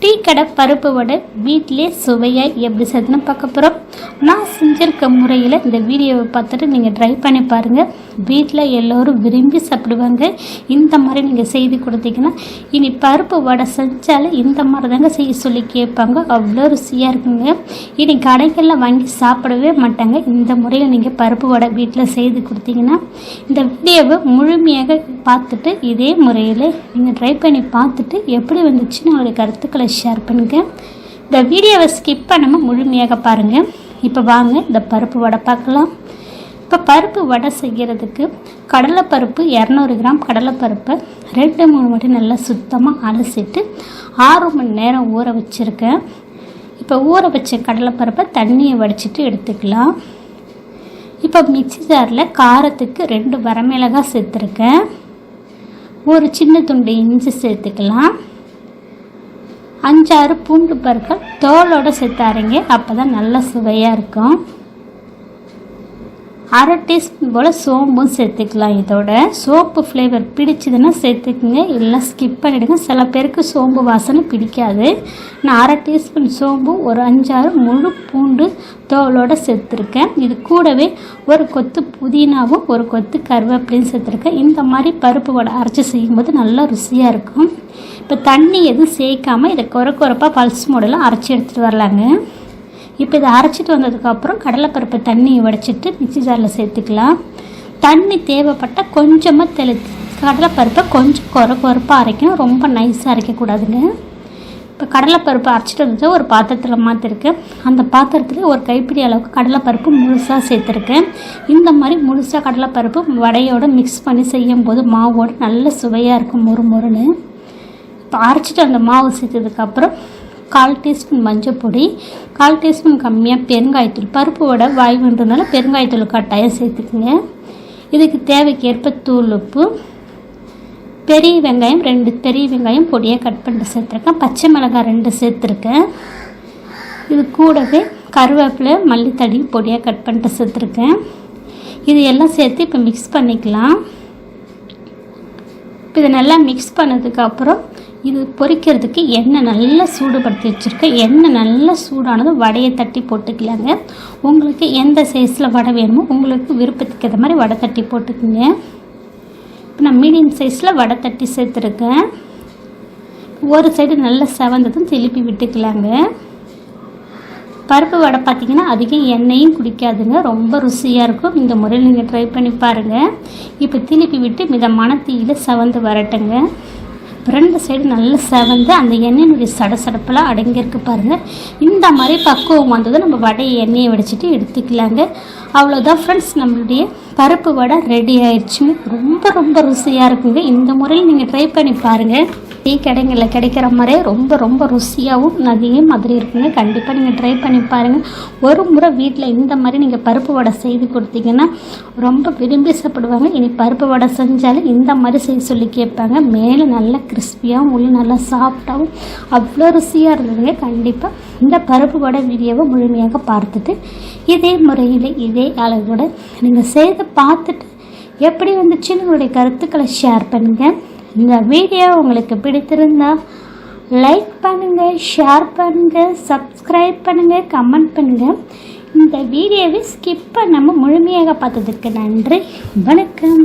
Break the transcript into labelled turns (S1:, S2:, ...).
S1: Tea கடை பருப்பு வடை வீட்டிலே சுவையாக எப்படி செய்யணும் பார்க்க போகிறோம் நான் செஞ்சுருக்க முறையில் இந்த வீடியோவை பார்த்துட்டு நீங்கள் ட்ரை பண்ணி பாருங்கள் வீட்டில் எல்லோரும் விரும்பி சாப்பிடுவாங்க. இந்த மாதிரி நீங்கள் செய்து கொடுத்தீங்கன்னா இனி பருப்பு வடை செஞ்சாலே இந்த மாதிரி தாங்க செய்ய சொல்லி கேட்பாங்க. அவ்வளோ ருசியாக இருக்குங்க. இனி கடைகளில் வாங்கி சாப்பிடவே மாட்டாங்க. இந்த முறையில் நீங்கள் பருப்பு வடை வீட்டில் செய்து கொடுத்தீங்கன்னா இந்த வீடியோவை முழுமையாக பார்த்துட்டு இதே முறையில் நீங்கள் ட்ரை பண்ணி பார்த்துட்டு எப்படி வந்துச்சுன்னு உங்களுடைய கருத்துக்களை ஷேர் பண்ணுங்கள் இந்த வீடியோவை ஸ்கிப் பண்ணாமல் முழுமையாக பாருங்கள் இப்போ வாங்க இந்த பருப்பு வடை பார்க்கலாம். இப்போ பருப்பு வடை செய்கிறதுக்கு கடலைப்பருப்பு இரநூறு கிராம் கடலைப்பருப்பை ரெண்டு மூணு வாட்டி நல்லா சுத்தமாக அலசிட்டு ஆறு மணி நேரம் ஊற வச்சுருக்கேன். இப்போ ஊற வச்ச கடலைப்பருப்பை தண்ணியை வடிச்சிட்டு எடுத்துக்கலாம். இப்போ மிக்சி ஜாரில் காரத்துக்கு ரெண்டு வரமிளகாய் சேர்த்துருக்கேன். ஒரு சின்ன துண்டு இஞ்சி சேர்த்துக்கலாம். அஞ்சாறு பூண்டு பருக்கள் தோலோடு சேர்த்தாருங்க. அப்போ தான் நல்ல சுவையாக இருக்கும். அரை டீஸ்பூன் போல் சோம்பும் சேர்த்துக்கலாம் இதோட. சோப்பு ஃப்ளேவர் பிடிச்சதுன்னா சேர்த்துக்குங்க. இல்லை ஸ்கிப் பண்ணிவிடுங்க சில பேருக்கு சோம்பு வாசனை பிடிக்காது. நான் அரை டீஸ்பூன் சோம்பு ஒரு அஞ்சாறு முழு பூண்டு தோலோடு சேர்த்துருக்கேன். இது கூடவே ஒரு கொத்து புதினாவும் ஒரு கொத்து கருவேப்பிலையும் சேர்த்துருக்கேன். இந்த மாதிரி பருப்பு வடை அரைச்சி செய்யும்போது நல்லா ருசியாக இருக்கும். இப்போ தண்ணி எதுவும் சேர்க்காமல் இதை குறை குறைப்பாக பல்ஸ் மூடலாம் அரைச்சி எடுத்துகிட்டு வரலாங்க. இப்போ இதை அரைச்சிட்டு வந்ததுக்கப்புறம் கடலைப்பருப்பு தண்ணியை உடைச்சிட்டு மிக்சி ஜாரில் சேர்த்துக்கலாம். தண்ணி தேவைப்பட்டால் கொஞ்சமாக தெளி கடலைப்பருப்பை கொஞ்சம் குறை குறைப்பாக அரைக்கணும். ரொம்ப நைஸாக அரைக்கக்கூடாதுங்க இப்போ கடலைப்பருப்பு அரைச்சிட்டு வந்து ஒரு பாத்திரத்தில் மாற்றிருக்கேன் அந்த பாத்திரத்தில் ஒரு கைப்பிடி அளவுக்கு கடலைப்பருப்பு முழுசாக சேர்த்துருக்கேன். இந்த மாதிரி முழுசாக கடலைப்பருப்பு வடையோடு மிக்ஸ் பண்ணி செய்யும் போது மாவோடு நல்ல சுவையாக இருக்கும் மொறு மொறுன்னு. அரைச்சிட்டு அந்த மாவு சேர்த்ததுக்கப்புறம் கால் டீஸ்பூன் மஞ்சள் பொடி கால் டீஸ்பூன் கம்மியாக பெருங்காயத்தூள் பருப்பு வடை வாய்வுன்றதுனால பெருங்காயத்தூள் கட்டாயம் சேர்த்துக்குங்க. இதுக்கு தேவைக்கேற்ப தூள் உப்பு பெரிய வெங்காயம் ரெண்டு பெரிய வெங்காயம் பொடியாக கட் பண்ணிட்டு சேர்த்துருக்கேன். பச்சை மிளகாய் ரெண்டு சேர்த்துருக்கேன். இது கூடவே கருவேப்பிலை மல்லித்தடி பொடியாக கட் பண்ணிட்டு சேர்த்துருக்கேன். இது எல்லாம் சேர்த்து இப்போ மிக்ஸ் பண்ணிக்கலாம். இப்போ இதை நல்லா மிக்ஸ் பண்ணதுக்கப்புறம் இது பொரிக்கிறதுக்கு எண்ணெய் நல்லா சூடுபடுத்தி வச்சுருக்கேன் எண்ணெய் நல்லா சூடானதும் வடையை தட்டி போட்டுக்கலாங்க. உங்களுக்கு எந்த சைஸில் வடை வேணுமோ உங்களுக்கு விருப்பத்துக்கு ஏற்ற மாதிரி வடை தட்டி போட்டுக்குங்க. இப்போ நான் மீடியம் சைஸில் வடை தட்டி சேர்த்துருக்கேன். ஒரு சைடு நல்லா செவந்ததும் திருப்பி விட்டுக்கலாங்க. பருப்பு வடை பார்த்திங்கன்னா அதிகம் எண்ணெயும் குடிக்காதுங்க. ரொம்ப ருசியாக இருக்கும். இந்த முறையில் நீங்கள் ட்ரை பண்ணி பாருங்கள் இப்போ திருப்பி விட்டு மிதமான தீயில் செவந்து வரட்டுங்க. ரெண்டு சைடு நல்லா செவந்து அந்த எண்ணெயினுடைய சடசடப்பெல்லாம் அடங்கியிருக்கு பாருங்கள் இந்த மாதிரி பக்குவம் வந்ததும் நம்ம வடையை எண்ணெயை வடிச்சிட்டு எடுத்துக்கலாங்க. அவ்வளோதான் ஃப்ரெண்ட்ஸ் நம்மளுடைய பருப்பு வடை ரெடி ஆயிடுச்சுங்க. ரொம்ப ரொம்ப ருசியாக இருக்குங்க. இந்த முறையில் நீங்கள் ட்ரை பண்ணி பாருங்கள் டீ கடைங்களில் கிடைக்கிற மாதிரியே ரொம்ப ரொம்ப ருசியாகவும் அதே மாதிரி இருக்குங்க. கண்டிப்பாக நீங்கள் ட்ரை பண்ணி பாருங்கள் ஒரு முறை வீட்டில் இந்த மாதிரி நீங்கள் பருப்பு வடை செய்து கொடுத்தீங்கன்னா ரொம்ப விரும்பி சாப்பிடுவாங்க. இனி பருப்பு வடை செஞ்சாலும் இந்த மாதிரி செய்ய சொல்லி கேட்பாங்க. மேலே நல்லா கிறிஸ்பியாகவும் உள்ள நல்லா சாஃப்டாகவும் அவ்வளோ ருசியாக இருந்ததுங்க. கண்டிப்பாக இந்த பருப்பு வடை வீடியோவை முழுமையாக பார்த்துட்டு இதே முறையில் இதே அளவோட நீங்கள் செய்து பார்த்துட்டு எப்படி வந்துச்சுன்னு உங்களுடைய கருத்துக்களை ஷேர் பண்ணுங்கள் இந்த வீடியோ உங்களுக்கு பிடித்திருந்தா லைக் பண்ணுங்கள் ஷேர் பண்ணுங்கள் சப்ஸ்கிரைப் பண்ணுங்கள் கமெண்ட் பண்ணுங்கள் இந்த வீடியோவை ஸ்கிப் பண்ணாமல் முழுமையாக பார்த்ததுக்கு நன்றி. வணக்கம்.